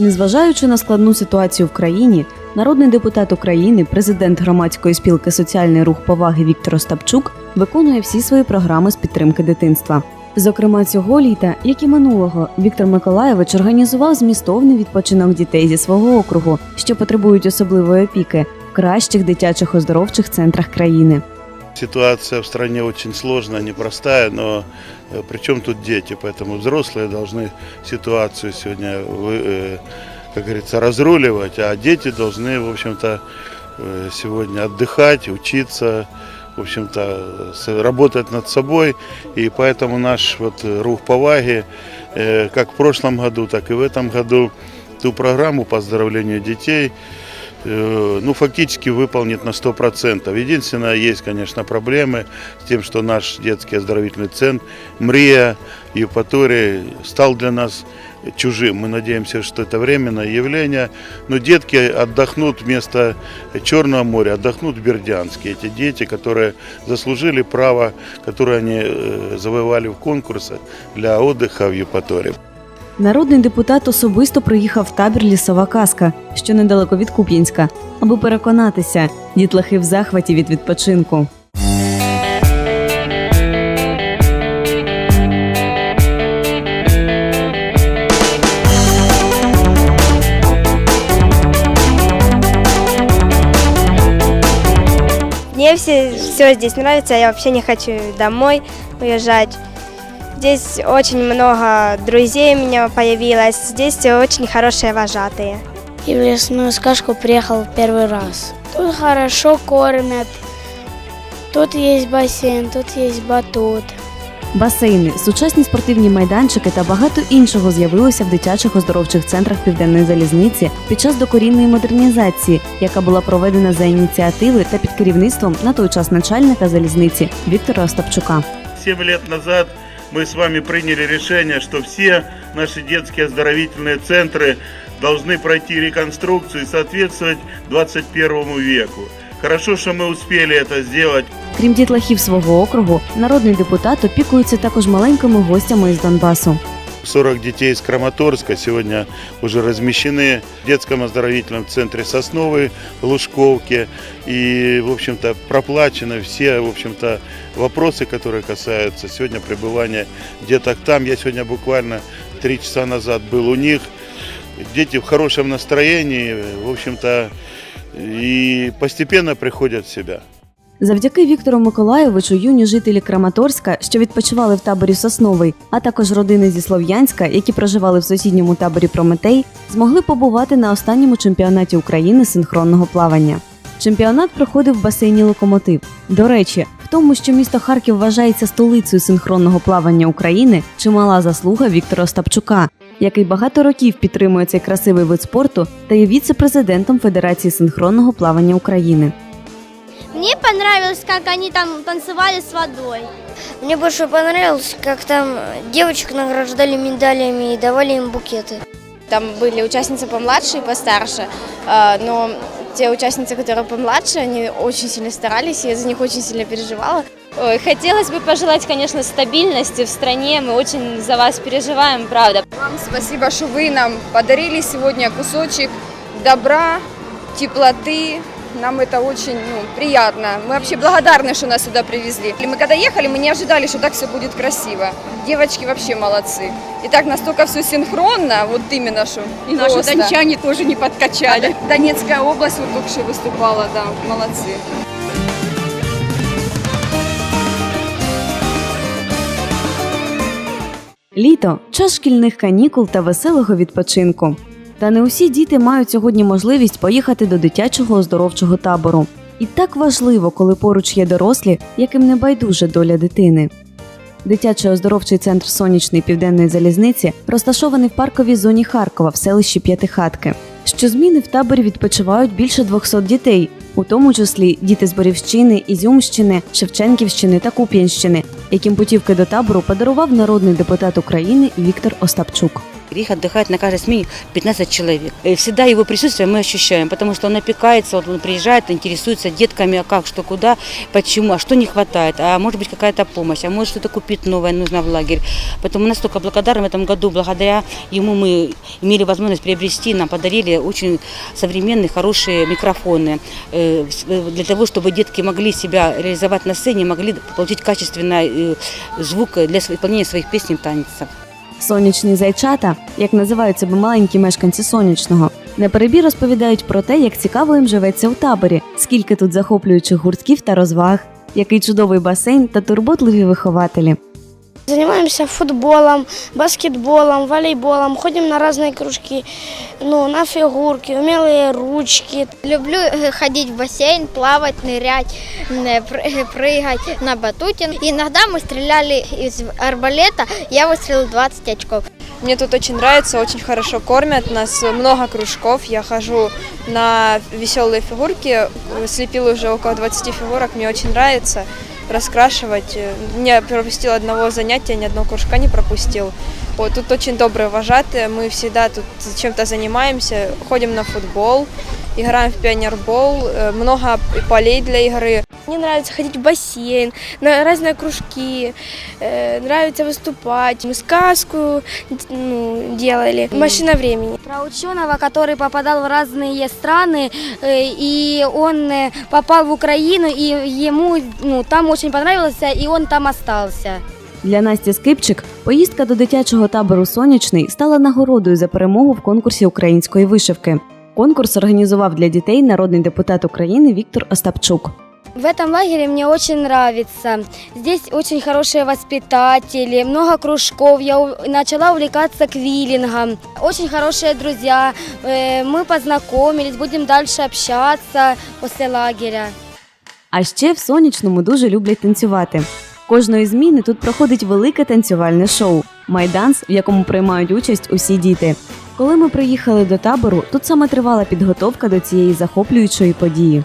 Незважаючи на складну ситуацію в країні, народний депутат України, президент громадської спілки Соціальний рух поваги Віктор Остапчук виконує всі свої програми з підтримки дитинства. Зокрема, цього літа, як і минулого, Віктор Миколаєвич організував змістовний відпочинок дітей зі свого округу, що потребують особливої опіки в кращих дитячих оздоровчих центрах країни. Ситуация в стране очень сложная, непростая, но э, причем тут дети, поэтому взрослые должны ситуацию сегодня, э, как говорится, разруливать, а дети должны, в общем-то, э, сегодня отдыхать, учиться, в общем-то, работать над собой. И поэтому наш вот рух поваги, как в прошлом году, так и в этом году, ту программу по оздоровлению детей ну, фактически выполнит на 100%. Единственное, есть, конечно, проблемы с тем, что наш детский оздоровительный центр МРИА Евпатории стал для нас чужим. Мы надеемся, что это временное явление. Но детки отдохнут вместо Черного моря, отдохнут в Бердянске. Эти дети, которые заслужили право, которое они э, завоевали в конкурсах для отдыха в Евпатории. Народний депутат особисто приїхав в табір Лісова казка, що недалеко від Куп'янська, аби переконатися, дітлахи в захваті від відпочинку. Мне все, все здесь нравится, я вообще не хочу домой уезжать. Здесь очень много друзей у меня появилось, здесь очень хорошие вожатые. И в лесную сказку приехал в первый раз. Тут хорошо кормят. Тут есть бассейн, тут есть батут. Басейни, сучасні спортивні майданчики та багато іншого з'явилося в дитячих оздоровчих центрах південної залізниці під час докорінної модернізації, яка була проведена за ініціативи та під керівництвом на той час начальника залізниці Віктора Остапчука. Семь лет назад мы с вами приняли решение, что все наши детские оздоровительные центры должны пройти реконструкцию и соответствовать 21 веку. Хорошо, что мы успели это сделать. Крім дітлахів свого округу, народний депутат опікується також маленькими гостями із Донбасу. 40 детей из Краматорска сегодня уже размещены в детском оздоровительном центре Сосновой, Лужковке. И, в общем-то, проплачены все, в общем-то, вопросы, которые касаются сегодня пребывания деток там. Я сегодня буквально три часа назад был у них. Дети в хорошем настроении, в общем-то, и постепенно приходят в себя. Завдяки Віктору Миколаєвичу юні жителі Краматорська, що відпочивали в таборі Сосновий, а також родини зі Слов'янська, які проживали в сусідньому таборі Прометей, змогли побувати на останньому чемпіонаті України синхронного плавання. Чемпіонат проходив в басейні Локомотив. До речі, в тому, що місто Харків вважається столицею синхронного плавання України, чимала заслуга Віктора Остапчука, який багато років підтримує цей красивий вид спорту та є віце-президентом Федерації синхронного плавання України. Мне понравилось, как они там танцевали с водой. Мне больше понравилось, как там девочек награждали медалями и давали им букеты. Там были участницы помладше и постарше, а, но те участницы, которые помладше, они очень сильно старались, и я за них очень сильно переживала. Ой, хотелось бы пожелать, конечно, стабильности в стране. Мы очень за вас переживаем, правда. Вам спасибо, что вы нам подарили сегодня кусочек добра, теплоты. Нам это очень ну, приятно. Мы вообще благодарны, что нас сюда привезли. И Мы когда ехали, мы не ожидали, что так все будет красиво. Девочки вообще молодцы. И так настолько все синхронно, вот именно что. И наши просто. дончане тоже не подкачали. Донецкая область вот только что выступала, да, молодцы. Літо час шкільних канікул та веселого відпочинку. Та не усі діти мають сьогодні можливість поїхати до дитячого оздоровчого табору. І так важливо, коли поруч є дорослі, яким не байдуже доля дитини. Дитячий оздоровчий центр сонячної південної залізниці розташований в парковій зоні Харкова в селищі П'ятихатки. Щозміни в таборі відпочивають більше 200 дітей, у тому числі діти з Борівщини, Ізюмщини, Шевченківщини та Куп'янщини, яким путівки до табору подарував народний депутат України Віктор Остапчук. Их отдыхает на каждой смене 15 человек. И всегда его присутствие мы ощущаем, потому что он опекается, вот он приезжает, интересуется детками, а как, что, куда, почему, а что не хватает, а может быть какая-то помощь, а может что-то купить новое нужно в лагерь. Поэтому мы настолько благодарны в этом году, благодаря ему мы имели возможность приобрести, нам подарили очень современные, хорошие микрофоны э, э, для того, чтобы детки могли себя реализовать на сцене, могли получить качественный э, звук для исполнения своих песен и танцев. Сонячні зайчата, як називають себе маленькі мешканці сонячного, на неперебір розповідають про те, як цікаво їм живеться у таборі, скільки тут захоплюючих гуртків та розваг, який чудовий басейн та турботливі вихователі. Занимаемся футболом, баскетболом, волейболом, ходим на разные кружки, ну, на фигурки, умелые ручки. Люблю э, ходить в бассейн, плавать, нырять, м, э, пр- э, прыгать на батуте. Иногда мы стреляли из арбалета, я выстрелил 20 очков. Мне тут очень нравится, очень хорошо кормят, у нас много кружков, я хожу на веселые фигурки, слепила уже около 20 фигурок, мне очень нравится раскрашивать. Не пропустил одного занятия, ни одного кружка не пропустил. Вот, тут очень добрые вожатые, мы всегда тут чем-то занимаемся, ходим на футбол, играем в пионербол, э, много полей для игры. Мне нравится ходить в бассейн, на разные кружки, э, нравится выступать. Мы сказку ну, делали, машина времени. Про ученого, который попадал в разные страны, э, и он э, попал в Украину, и ему ну, там очень понравилось, и он там остался. Для Насті Скипчик поїздка до дитячого табору Сонячний стала нагородою за перемогу в конкурсі української вишивки. Конкурс організував для дітей народний депутат України Віктор Остапчук. В этом лагере мне очень нравится. Здесь очень хорошие воспитатели, много кружков. Я у- начала увлекаться квиллингом. Очень хорошие друзья. Э, Мы познакомились, будем дальше общаться после лагеря. А ще в сонячному дуже люблять танцювати. Кожної зміни тут проходить велике танцювальне шоу майданс, в якому приймають участь усі діти. Коли ми приїхали до табору, тут саме тривала підготовка до цієї захоплюючої події.